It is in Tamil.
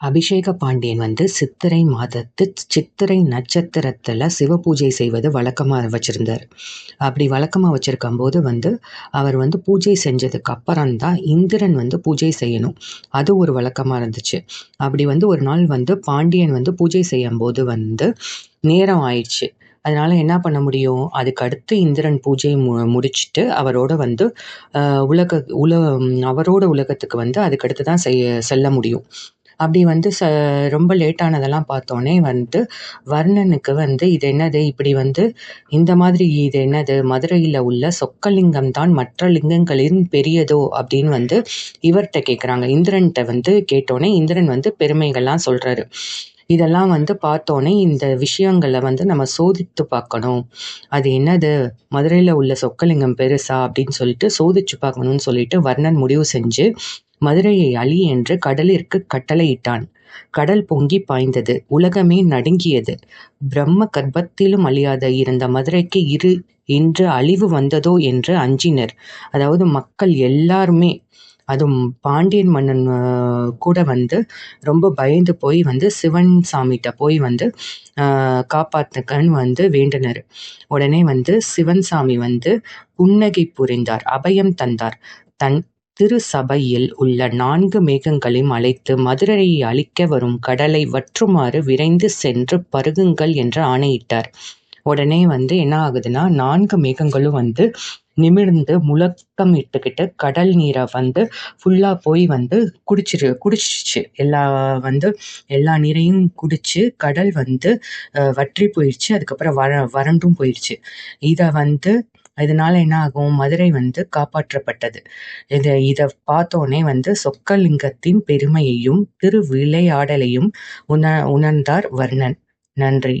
அபிஷேக பாண்டியன் வந்து சித்திரை மாதத்து சித்திரை நட்சத்திரத்தில் சிவபூஜை செய்வது வழக்கமாக வச்சுருந்தார். அப்படி வழக்கமாக வச்சுருக்கும்போது வந்து அவர் வந்து பூஜை செஞ்சதுக்கு அப்புறம் தான் இந்திரன் வந்து பூஜை செய்யணும். அது ஒரு வழக்கமாக இருந்துச்சு. அப்படி வந்து ஒரு நாள் வந்து பாண்டியன் வந்து பூஜை செய்யும்போது வந்து நேரம் ஆயிடுச்சு. அதனால் என்ன பண்ண முடியும்? அதுக்கு அடுத்து இந்திரன் பூஜை மு முடிச்சுட்டு அவரோட வந்து உலக உல அவரோட உலகத்துக்கு வந்து அதுக்கடுத்து தான் செய்ய செல்ல முடியும். அப்படி வந்து ச ரொம்ப லேட்டானதெல்லாம் பார்த்தோன்னே வந்து வர்ணனுக்கு வந்து இது என்னது இப்படி வந்து இந்த மாதிரி இது என்னது மதுரையில் உள்ள சொக்கலிங்கம் தான் மற்ற லிங்கங்களின் பெரியதோ அப்படின்னு வந்து இவர்கிட்ட கேட்குறாங்க இந்திரன்கிட்ட வந்து கேட்டோன்னே இந்திரன் வந்து பெருமைகள்லாம் சொல்கிறாரு இதெல்லாம் வந்து பார்த்தோன்னே இந்த விஷயங்களை வந்து நம்ம சோதித்து பார்க்கணும். அது என்னது மதுரையில் உள்ள சொக்கலிங்கம் பெருசா அப்படின்னு சொல்லிட்டு சோதிச்சு பார்க்கணும்னு சொல்லிட்டு வர்ணன் முடிவு செஞ்சு மதுரையை அழி என்று கடலிற்கு கட்டளையிட்டான். கடல் பொங்கி பாய்ந்தது. உலகமே நடுங்கியது. பிரம்ம கர்ப்பத்திலும் அழியாத இருந்த மதுரைக்கு இரு இன்று அழிவு வந்ததோ என்று அஞ்சினர். அதாவது மக்கள் எல்லாருமே அதுவும் பாண்டியன் மன்னன் கூட வந்து ரொம்ப பயந்து போய் வந்து சிவன் சாமிகிட்ட போய் வந்து காப்பாத்துக்கன்னு வந்து வேண்டினர். உடனே வந்து சிவன் சாமி வந்து புன்னகை புரிந்தார். அபயம் தந்தார். தன் திருச்சபையில் உள்ள நான்கு மேகங்களையும் அழைத்து மதுரையை அழிக்க வரும் கடலை வற்றுமாறு விரைந்து சென்று பருகுங்கள் என்று ஆணையிட்டார். உடனே வந்து என்ன ஆகுதுன்னா நான்கு மேகங்களும் வந்து நிமிர்ந்து முழக்கம் இட்டுக்கிட்டு கடல் நீரை வந்து ஃபுல்லாக போய் வந்து குடிச்சிரு குடிச்சிச்சு எல்லா வந்து எல்லா நீரையும் குடிச்சு கடல் வந்து வற்றி போயிடுச்சு அதுக்கப்புறம் வர வறண்டும் போயிடுச்சு இதை வந்து இதனால என்ன ஆகும் மதுரை வந்து காப்பாற்றப்பட்டது. இதை இதை பார்த்தோன்னே வந்து சொக்கலிங்கத்தின் பெருமையையும் திருவிளையாடலையும் உண உணர்ந்தார் வர்ணன். நன்றி.